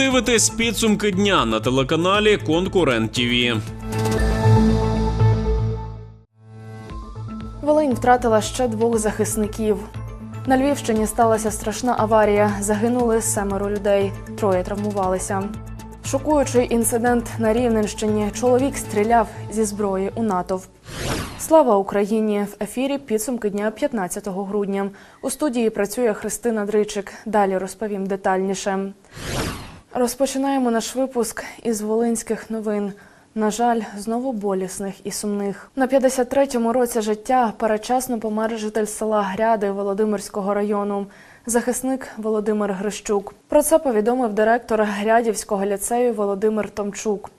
дивитесь підсумки дня на телеканалі Конкурент ТІВІ. Волинь втратила ще двох захисників. На Львівщині сталася страшна аварія. Загинули семеро людей, троє травмувалися. Шокуючий інцидент на Рівненщині. Чоловік стріляв зі зброї у натовп. Слава Україні! В ефірі підсумки дня 15 грудня. У студії працює Христина Дричик. Далі розповім детальніше. Розпочинаємо наш випуск із волинських новин. На жаль, знову болісних і сумних. На 53-му році життя передчасно помер житель села Гряди Володимирського району. Захисник Володимир Грищук. Про це повідомив директор Грядівського ліцею Володимир Томчук.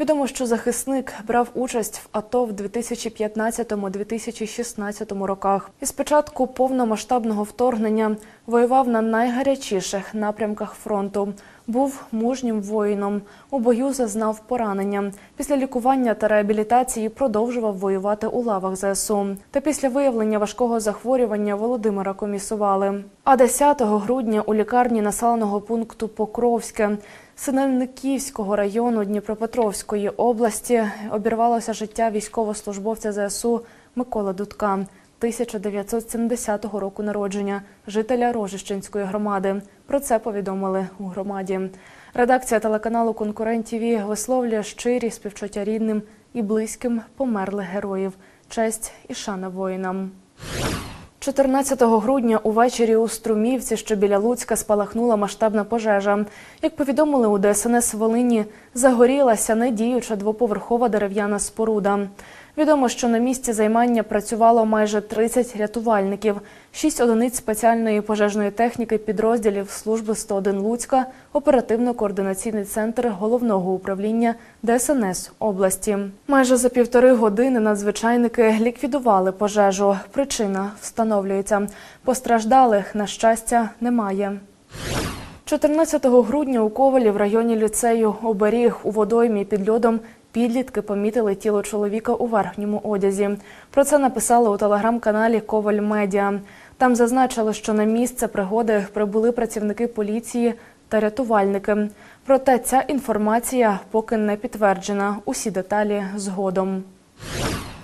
Відомо, що захисник брав участь в АТО в 2015-2016 роках. І спочатку повномасштабного вторгнення воював на найгарячіших напрямках фронту. Був мужнім воїном. У бою зазнав поранення. Після лікування та реабілітації продовжував воювати у лавах ЗСУ. Та після виявлення важкого захворювання Володимира комісували. А 10 грудня у лікарні населеного пункту Покровське Синельниківського району Дніпропетровської області обірвалося життя військовослужбовця ЗСУ Миколи Дудка. 1970 року народження, жителя Рожищенської громади. Про це повідомили у громаді. Редакція телеканалу Конкурент ТІВІ висловлює щирі співчуття рідним і близьким померлих героїв. Честь і шана воїнам. 14 грудня увечері у Струмівці, що біля Луцька, спалахнула масштабна пожежа. Як повідомили у ДСНС Волині, загорілася недіюча двоповерхова дерев'яна споруда. Відомо, що на місці займання працювало майже 30 рятувальників, 6 одиниць спеціальної пожежної техніки підрозділів служби 101 Луцька, оперативно-координаційний центр головного управління ДСНС області. Майже за півтори години надзвичайники ліквідували пожежу. Причина встановлюється. Постраждалих, на щастя, немає. 14 грудня у Ковалі в районі ліцею Оберіг у водоймі під льодом підлітки помітили тіло чоловіка у верхньому одязі. Про це написали у телеграм-каналі Коваль Медіа. Там зазначили, що на місце пригоди прибули працівники поліції та рятувальники. Проте ця інформація поки не підтверджена. Усі деталі згодом.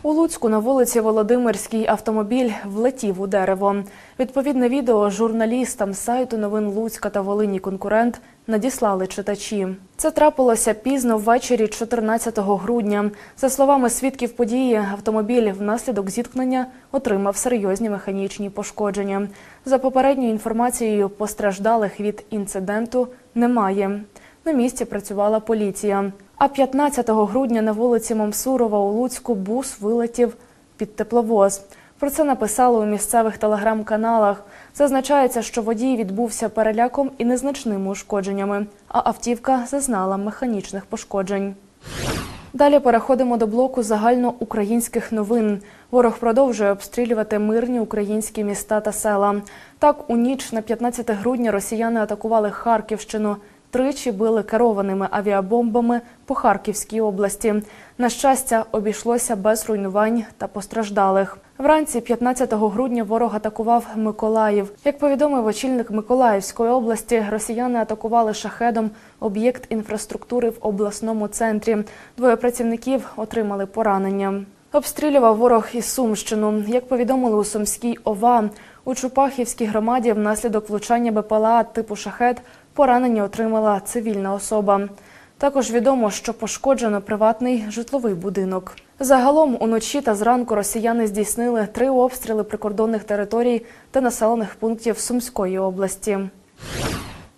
У Луцьку на вулиці Володимирській автомобіль влетів у дерево. Відповідне відео журналістам сайту новин Луцька та Волині конкурент надіслали читачі. Це трапилося пізно ввечері 14 грудня. За словами свідків події, автомобіль внаслідок зіткнення отримав серйозні механічні пошкодження. За попередньою інформацією, постраждалих від інциденту немає. На місці працювала поліція. А 15 грудня на вулиці Мамсурова у Луцьку бус вилетів під тепловоз. Про це написали у місцевих телеграм-каналах. Зазначається, що водій відбувся переляком і незначними ушкодженнями, а автівка зазнала механічних пошкоджень. Далі переходимо до блоку загальноукраїнських новин. Ворог продовжує обстрілювати мирні українські міста та села. Так, у ніч на 15 грудня росіяни атакували Харківщину. Тричі били керованими авіабомбами по Харківській області. На щастя, обійшлося без руйнувань та постраждалих. Вранці 15 грудня ворог атакував Миколаїв. Як повідомив очільник Миколаївської області, росіяни атакували шахедом об'єкт інфраструктури в обласному центрі. Двоє працівників отримали поранення. Обстрілював ворог і Сумщину. Як повідомили у Сумській ОВА, у Чупахівській громаді внаслідок влучання БПЛА типу шахет поранення отримала цивільна особа. Також відомо, що пошкоджено приватний житловий будинок. Загалом уночі та зранку росіяни здійснили три обстріли прикордонних територій та населених пунктів Сумської області.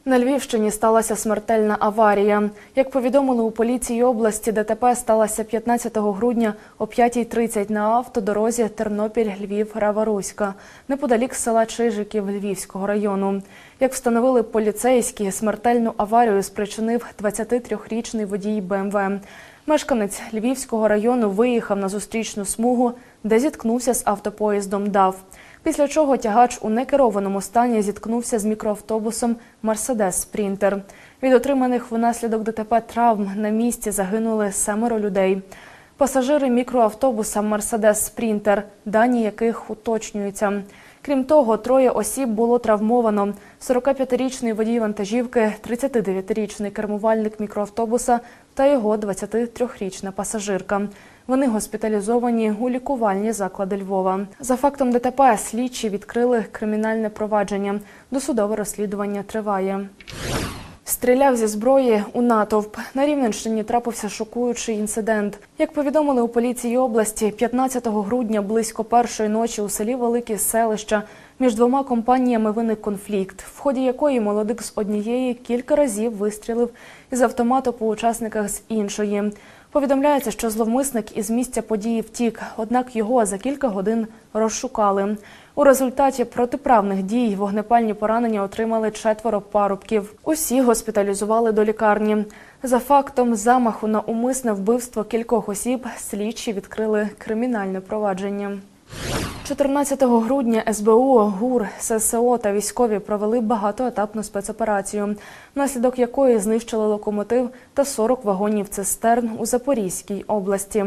На Львівщині сталася смертельна аварія. Як повідомили у поліції області, ДТП сталося 15 грудня о 5.30 на автодорозі Тернопіль-Львів-Рава-Руська, неподалік села Чижиків Львівського району. Як встановили поліцейські, смертельну аварію спричинив 23-річний водій БМВ. Мешканець Львівського району виїхав на зустрічну смугу, де зіткнувся з автопоїздом ДАВ. Після чого тягач у некерованому стані зіткнувся з мікроавтобусом Мерседес Спрінтер. Від отриманих внаслідок ДТП травм на місці загинули семеро людей. Пасажири мікроавтобуса Мерседес Спрінтер, дані яких уточнюються. Крім того, троє осіб було травмовано: 45-річний водій вантажівки, 39-річний кермувальник мікроавтобуса та його 23-річна пасажирка. Вони госпіталізовані у лікувальні заклади Львова. За фактом ДТП слідчі відкрили кримінальне провадження. Досудове розслідування триває. Стріляв зі зброї у натовп. На Рівненщині трапився шокуючий інцидент. Як повідомили у поліції області, 15 грудня близько першої ночі у селі Великі селища між двома компаніями виник конфлікт, в ході якої молодик з однієї кілька разів вистрілив із автомату по учасниках з іншої. Повідомляється, що зловмисник із місця події втік, однак його за кілька годин розшукали. У результаті протиправних дій вогнепальні поранення отримали четверо парубків. Усі госпіталізували до лікарні. За фактом замаху на умисне вбивство кількох осіб слідчі відкрили кримінальне провадження. 14 грудня СБУ, ГУР, ССО та військові провели багатоетапну спецоперацію, внаслідок якої знищили локомотив та 40 вагонів цистерн у Запорізькій області.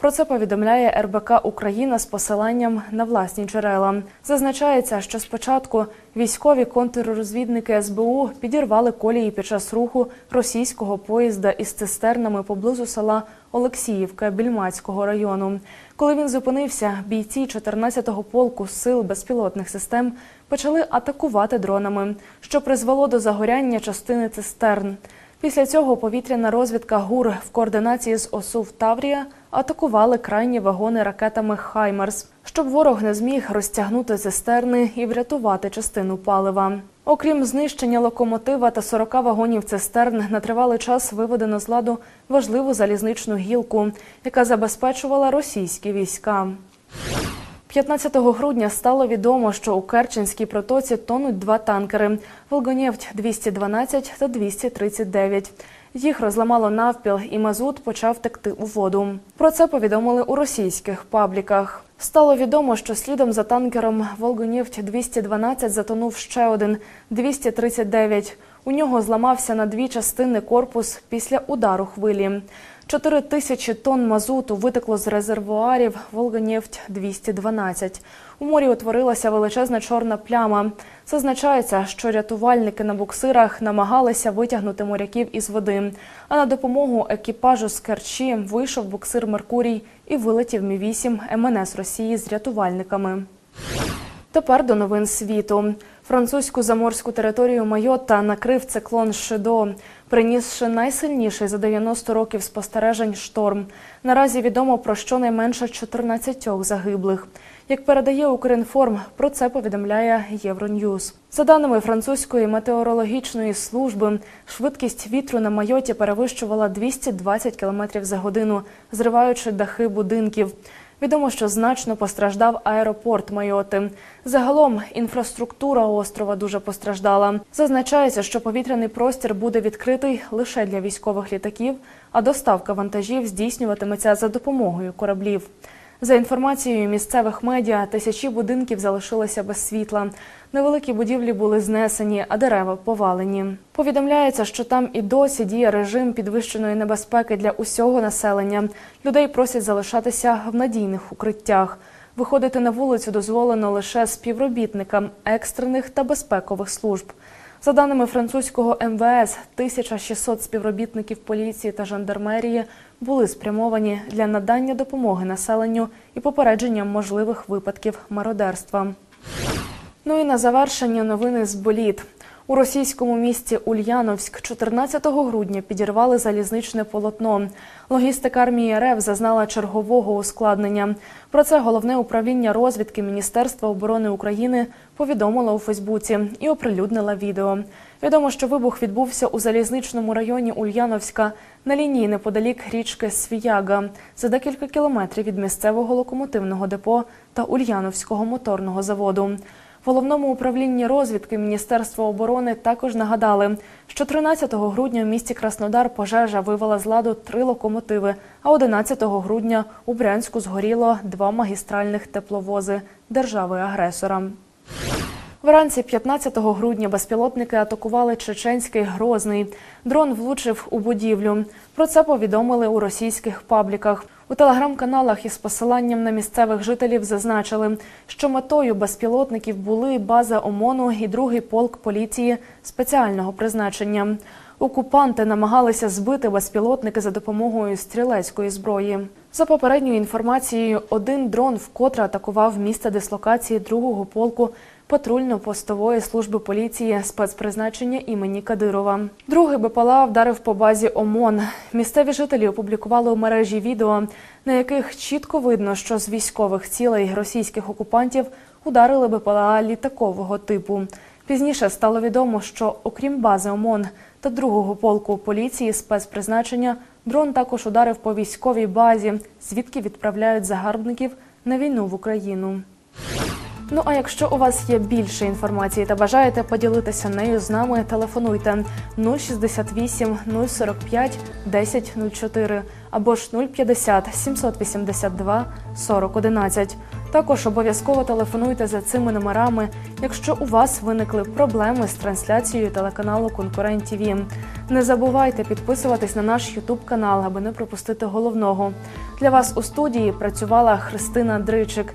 Про це повідомляє РБК Україна з посиланням на власні джерела. Зазначається, що спочатку військові контррозвідники СБУ підірвали колії під час руху російського поїзда із цистернами поблизу села Олексіївка Більмацького району. Коли він зупинився, бійці 14-го полку сил безпілотних систем почали атакувати дронами, що призвело до загоряння частини цистерн. Після цього повітряна розвідка ГУР в координації з ОСУВ Таврія атакували крайні вагони ракетами Хаймерс, щоб ворог не зміг розтягнути цистерни і врятувати частину палива. Окрім знищення локомотива та 40 вагонів цистерн, на тривалий час виведено з ладу важливу залізничну гілку, яка забезпечувала російські війська. 15 грудня стало відомо, що у Керченській протоці тонуть два танкери Волгонефть 212 та 239. Їх розламало навпіл, і мазут почав текти у воду. Про це повідомили у російських пабліках. Стало відомо, що слідом за танкером Волгонефть 212 затонув ще один 239. У нього зламався на дві частини корпус після удару хвилі. 4 тисячі тонн мазуту витекло з резервуарів Волгонефть 212. У морі утворилася величезна чорна пляма. Зазначається, що рятувальники на буксирах намагалися витягнути моряків із води. А на допомогу екіпажу з Керчі вийшов буксир Меркурій і вилетів Мі 8 МНС Росії з рятувальниками. Тепер до новин світу. Французьку заморську територію Майотта накрив циклон Шидо, принісши найсильніший за 90 років спостережень шторм. Наразі відомо про щонайменше 14 загиблих. Як передає Укрінформ, про це повідомляє Євроньюз. За даними французької метеорологічної служби, швидкість вітру на Майоті перевищувала 220 км за годину, зриваючи дахи будинків. Відомо, що значно постраждав аеропорт Майоти. Загалом інфраструктура острова дуже постраждала. Зазначається, що повітряний простір буде відкритий лише для військових літаків, а доставка вантажів здійснюватиметься за допомогою кораблів. За інформацією місцевих медіа, тисячі будинків залишилися без світла. Невеликі будівлі були знесені, а дерева повалені. Повідомляється, що там і досі діє режим підвищеної небезпеки для усього населення. Людей просять залишатися в надійних укриттях. Виходити на вулицю дозволено лише співробітникам екстрених та безпекових служб. За даними французького МВС, 1600 співробітників поліції та жандармерії були спрямовані для надання допомоги населенню і попередження можливих випадків мародерства. Ну і на завершення новини з боліт. У російському місті Ульяновськ 14 грудня підірвали залізничне полотно. Логістика армії РФ зазнала чергового ускладнення. Про це головне управління розвідки Міністерства оборони України повідомило у Фейсбуці і оприлюднила відео. Відомо, що вибух відбувся у залізничному районі Ульяновська на лінії неподалік річки Свіяга за декілька кілометрів від місцевого локомотивного депо та Ульяновського моторного заводу. Головному управлінні розвідки Міністерства оборони також нагадали, що 13 грудня в місті Краснодар пожежа вивела з ладу три локомотиви, а 11 грудня у Брянську згоріло два магістральних тепловози держави-агресора. Вранці 15 грудня безпілотники атакували чеченський Грозний. Дрон влучив у будівлю. Про це повідомили у російських пабліках. У телеграм-каналах із посиланням на місцевих жителів зазначили, що метою безпілотників були база ОМОНу і другий полк поліції спеціального призначення. Окупанти намагалися збити безпілотники за допомогою стрілецької зброї. За попередньою інформацією, один дрон вкотре атакував місце дислокації другого полку патрульно-постової служби поліції спецпризначення імені Кадирова. Другий БПЛА вдарив по базі ОМОН. Місцеві жителі опублікували у мережі відео, на яких чітко видно, що з військових цілей російських окупантів ударили БПЛА літакового типу. Пізніше стало відомо, що окрім бази ОМОН та другого полку поліції спецпризначення, дрон також ударив по військовій базі, звідки відправляють загарбників на війну в Україну. Ну а якщо у вас є більше інформації та бажаєте поділитися нею з нами, телефонуйте 068 045 1004 або ж 050 782 4011. Також обов'язково телефонуйте за цими номерами, якщо у вас виникли проблеми з трансляцією телеканалу Конкурент ТВ. Не забувайте підписуватись на наш Ютуб канал, аби не пропустити головного. Для вас у студії працювала Христина Дричик.